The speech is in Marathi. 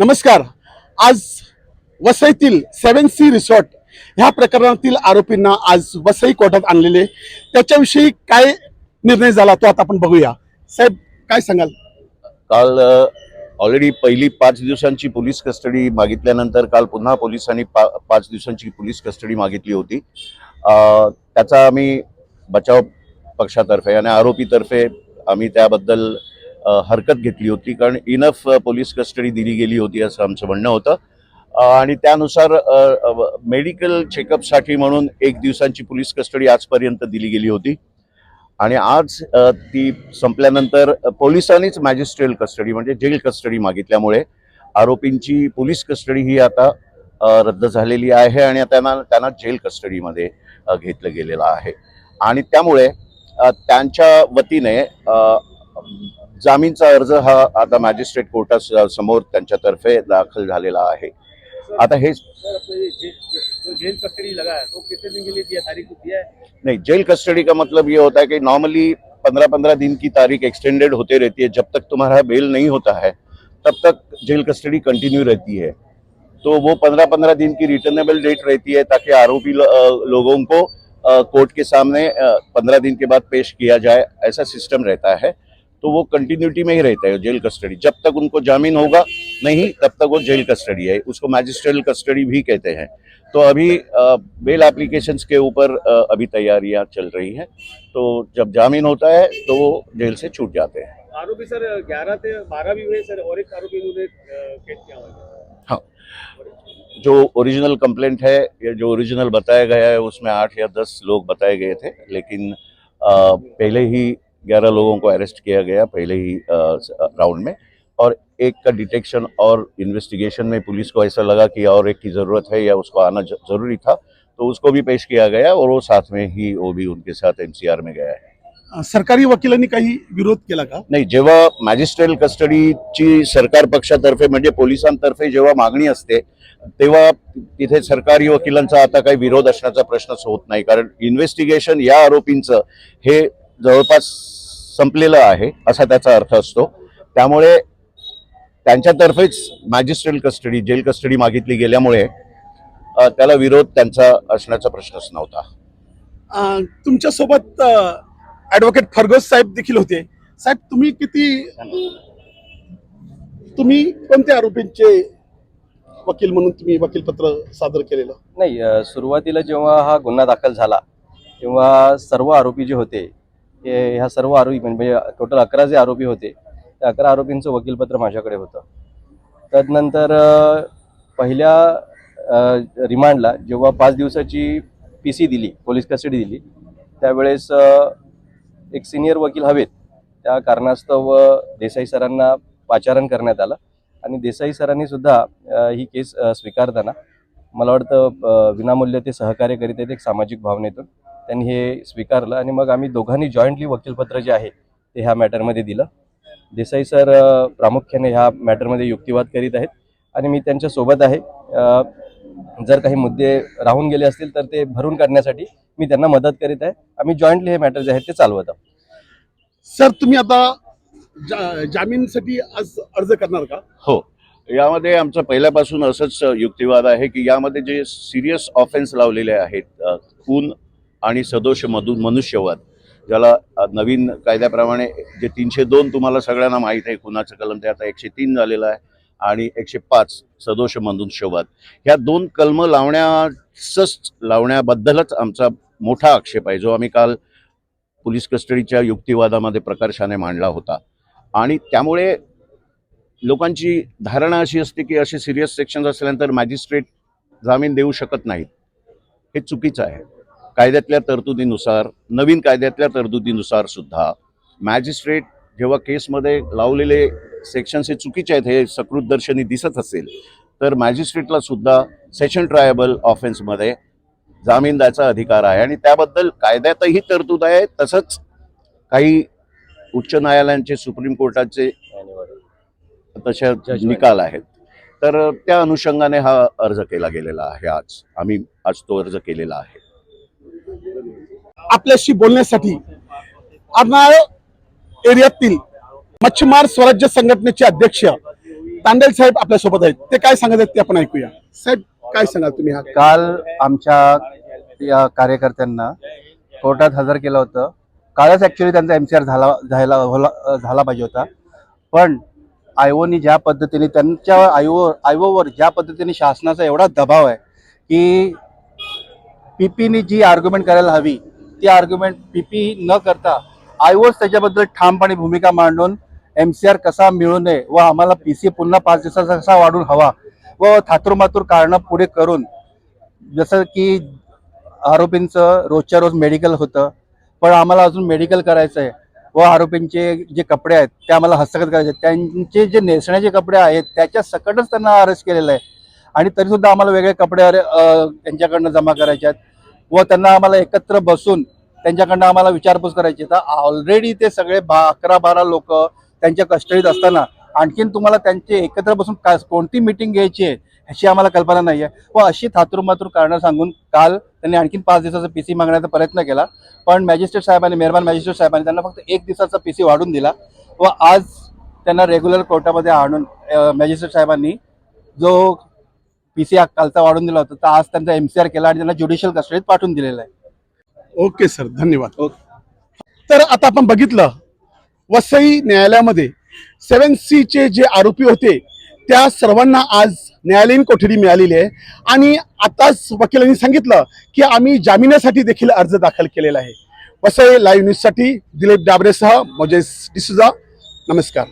नमस्कार. आज वसईतील सेवन सी रिसॉर्ट ह्या प्रकरणातील आरोपींना आज वसई कोर्टात आणलेले. त्याच्याविषयी काय निर्णय झाला तो आता आपण बघूया. साहेब काय सांगाल? काल ऑलरेडी पहिली पाच दिवसांची पोलीस कस्टडी मागितल्यानंतर काल पुन्हा पोलिसांनी पा पाच दिवसांची पोलीस कस्टडी मागितली होती. त्याचा आम्ही बचाव पक्षातर्फे आणि आरोपीतर्फे आम्ही त्याबद्दल हरकत घेतली होती कारण इनफ पोलीस कस्टडी दिली गेली होती असं आमचं म्हणणं होतं. आणि त्यानुसार मेडिकल चेकअपसाठी म्हणून एक दिवसांची पोलीस कस्टडी आजपर्यंत दिली गेली होती. आणि आज ती संपल्यानंतर पोलिसांनीच मॅजिस्ट्रेल कस्टडी म्हणजे जेल कस्टडी मागितल्यामुळे आरोपींची पोलीस कस्टडी ही आता रद्द झालेली आहे आणि त्यांना त्यांना जेल कस्टडीमध्ये घेतलं गेलेलं आहे. आणि त्यामुळे त्यांच्या वतीने जामीनचा अर्ज़ हा आता मॅजिस्ट्रेट कोर्टा समोर त्यांच्यातर्फे दाखल झालेला आहे. आता हे जो जेल कस्टडी लगा है तो कितने दिन के लिए दिया? तारीख दिया है। नहीं जेल कस्टडी का मतलब ये होता है कि नॉर्मली पंद्रह पंद्रह दिन की तारीख एक्सटेंडेड होते रहती है। जब तक तुम्हारा बेल नहीं होता है तब तक जेल कस्टडी कंटिन्यू रहती है। तो वो पंद्रह पंद्रह दिन की रिटर्नेबल डेट रहती है ताकि आरोपी लो- लोगों को कोर्ट के सामने पंद्रह दिन के बाद पेश किया जाए। ऐसा सिस्टम रहता है। तो वो कंटिन्यूटी में ही रहता है जेल कस्टडी जब तक उनको जामीन होगा नहीं तब तक वो जेल कस्टडी है। उसको मैजिस्ट्रेल कस्टडी भी कहते हैं। तो अभी बेल एप्लीकेशंस के ऊपर अभी तैयारियाँ चल रही हैं। तो जब जामीन होता है तो वो जेल से छूट जाते हैं। आरोपी सर ग्यारह से बारह भी हुए सर और एक आरोपी किया हुआ हाँ। जो ओरिजिनल कंप्लेंट है या जो ओरिजिनल बताया गया है उसमें आठ या दस लोग बताए गए थे लेकिन अ, पहले ही ग्यारह लोगों को अरेस्ट किया गया पहले ही राउंड में। और एक का डिटेक्शन और इन्वेस्टिगेशन में पुलिस को ऐसा लगा कि और एक की ज़रूरत है या उसको आना ज़रूरी था तो उसको भी पेश किया गया और वो साथ में ही वो भी उनके साथ एनसीआर में गया है। सरकारी वकिलांनी काही विरोध केला का? नाही जेव्हा मॅजिस्ट्रेल कस्टडीची सरकार पक्षातर्फे म्हणजे पोलिसांतर्फे जेव्हा मागणी असते तेव्हा तिथे सरकारी वकिलांचा आता काही विरोध असण्याचा प्रश्नच होत नाही. कारण इन्व्हेस्टिगेशन या आरोपींचं हे जवळपास संपलेलं आहे असा त्याचा अर्थ असतो. त्यामुळे त्यांच्यातर्फेच मॅजिस्ट्रेल कस्टडी जेल कस्टडी मागितली गेल्यामुळे त्याला विरोध त्यांचा असण्याचा प्रश्नच नव्हता. तुमच्यासोबत ऍडव्होकेट फर्गोस साहेब देखील होते. साहेब तुम्ही किती तुम्ही कोणत्या आरोपींचे वकील म्हणून तुम्ही वकीलपत्र सादर केलेलं? नाही सुरुवातीला जेव्हा हा गुन्हा दाखल झाला तेव्हा सर्व आरोपी जे होते हे ह्या सर्व आरोपी म्हणजे, म्हणजे टोटल अकरा जे आरोपी होते त्या अकरा आरोपींचं वकीलपत्र माझ्याकडे होतं. तदनंतर पहिल्या रिमांडला जेव्हा पाच दिवसाची पी सी दिली पोलीस कस्टडी दिली त्यावेळेस एक सिनियर वकील हवेत. त्या कारणास्तव देसाई सरांना पाचारण करण्यात आलं आणि देसाई सरांनी सुद्धा ही केस स्वीकारताना मला वाटतं विनामूल्य ते सहकार्य करीत आहेत एक सामाजिक भावनेतून. त्यांनी हे स्वीकारलं आणि मग आम्ही दोघांनी जॉईंटली वकीलपत्र जे आहे ते ह्या मॅटरमध्ये दिलं. देसाई सर प्रामुख्याने ह्या मॅटरमध्ये युक्तिवाद करीत आहेत आणि मी त्यांच्यासोबत आहे. जर काही मुद्दे राहून गेले असतील तर ते भरून काढण्यासाठी मी त्यांना मदत करीत आहे. आम्ही जॉईंटली हे मॅटर जे आहेत ते चालवत आहोत. सर तुम्ही आता जा- जामीनसाठी आज अर्ज करणार का? हो. यामध्ये आमचं पहिल्यापासून असंच युक्तिवाद आहे की यामध्ये जे सिरियस ऑफेन्स लावलेले आहेत खून आणि सदोष मधु मनुष्यवाद ज्याला नवीन कायद्याप्रमाणे जे तीनशे दोन तुम्हाला सगळ्यांना माहीत आहे खुनाचं कलम ते आता एकशे तीन झालेलं आहे आणि एकशे पाच सदोष मनुष्यवाद ह्या दोन कलम लावण्याच लावण्याबद्दलच आमचा मोठा आक्षेप आहे जो आम्ही काल पोलीस कस्टडीच्या युक्तिवादामध्ये प्रकर्षाने मांडला होता. आणि त्यामुळे लोकांची धारणा अशी असते की असे सिरियस सेक्शन्स असल्यानंतर मॅजिस्ट्रेट जामीन देऊ शकत नाहीत. हे चुकीचं आहे. कायद्यातल्या तरतुदीनुसार नवीन कायद्यातल्या तरतुदीनुसार सुद्धा मॅजिस्ट्रेट जेव्हा केसमध्ये लावलेले सेक्शन्स हे चुकीचे आहेत हे सकृत दर्शनी दिसत असेल तर मॅजिस्ट्रेटला सुद्धा सेशन ट्रायबल ऑफेन्समध्ये जामीन द्यायचा अधिकार आहे. आणि त्याबद्दल कायद्यातही तरतूद आहे तसंच काही उच्च न्यायालयांचे सुप्रीम कोर्टाचे तशा. निकाल आहेत. तर त्या अनुषंगाने हा अर्ज केला गेलेला आहे आज. आम्ही आज तो अर्ज केलेला आहे. आपल्याशी बोलण्यासाठी अर्नाळ एरियातील मच्छीमार स्वराज्य संघटनेचे अध्यक्ष तांडेल साहेब आपल्यासोबत आहेत. ते काय सांगत आहेत ते आपण ऐकूया. साहेब काय सांगाल तुम्ही हा? काल आमच्या या कार्यकर्त्यांना कोर्टात हजर केलं होतं. कालच ॲक्च्युली त्यांचा एम सी आर झाला झाला झाला पाहिजे होता. पण आयओनी ज्या पद्धतीने त्यांच्या आयओ आयओवर ज्या पद्धतीने शासनाचा एवढा दबाव आहे की पीपीनी जी आर्ग्युमेंट करायला हवी ती आर्ग्युमेंट पीपी पी न करता आयोच त्याच्याबद्दल ठामपणे भूमिका मांडून एम सी आर कसा मिळू नये व आम्हाला पी सी पुन्हा पाच दिवसाचा कसा वाढून हवा व थातुरमातूर कारणं पुढे करून जसं की आरोपींचं रोजच्या रोज मेडिकल होतं पण आम्हाला अजून मेडिकल करायचं आहे व आरोपींचे जे कपडे आहेत ते आम्हाला हस्तगत करायचे आहेत. त्यांचे जे नेसण्याचे कपडे आहेत त्याच्या सकटच त्यांना अरेस्ट केलेलं आहे आणि तरीसुद्धा आम्हाला वेगळे कपडे अरे- त्यांच्याकडनं जमा करायचे आहेत व त्यांना आम्हाला एकत्र बसून त्यांच्याकडनं आम्हाला विचारपूस करायची. तर ऑलरेडी ते सगळे बा अकरा बारा लोक त्यांच्या कस्टडीत असताना आणखीन तुम्हाला त्यांचे एकत्र बसून का कोणती मिटिंग घ्यायची आहे ह्याची आम्हाला कल्पना नाही आहे व अशी थातुरमातुर कारणं सांगून काल त्यांनी आणखीन पाच दिवसाचा पी सी मागण्याचा प्रयत्न केला. पण मॅजिस्ट्रेट साहेबांनी मेहरबान मॅजिस्ट्रेट साहेबांनी त्यांना फक्त एक दिवसाचा पी सी वाढून दिला. व आज त्यांना रेग्युलर कोर्टामध्ये आणून मॅजिस्ट्रेट साहेबांनी जो पी सी कालचा वाढून दिला होता तर आज त्यांचा एम सी आर केला आणि त्यांना ज्युडिशियल कस्टडीत पाठवून दिलेला आहे. Okay sir. धन्यवाद. तर आता आपण बघितलं वसई न्यायालयामध्ये सेवन चे जे आरोपी होते त्या सर्वांना आज न्यायालयीन कोठडी मिळालेली आहे. आणि आताच वकिलांनी सांगितलं की आम्ही जामिनासाठी देखील अर्ज दाखल केलेला आहे. वसई लाईव्ह न्यूजसाठी दिलीप डाबरेसह मोजेस डिसुजा. नमस्कार.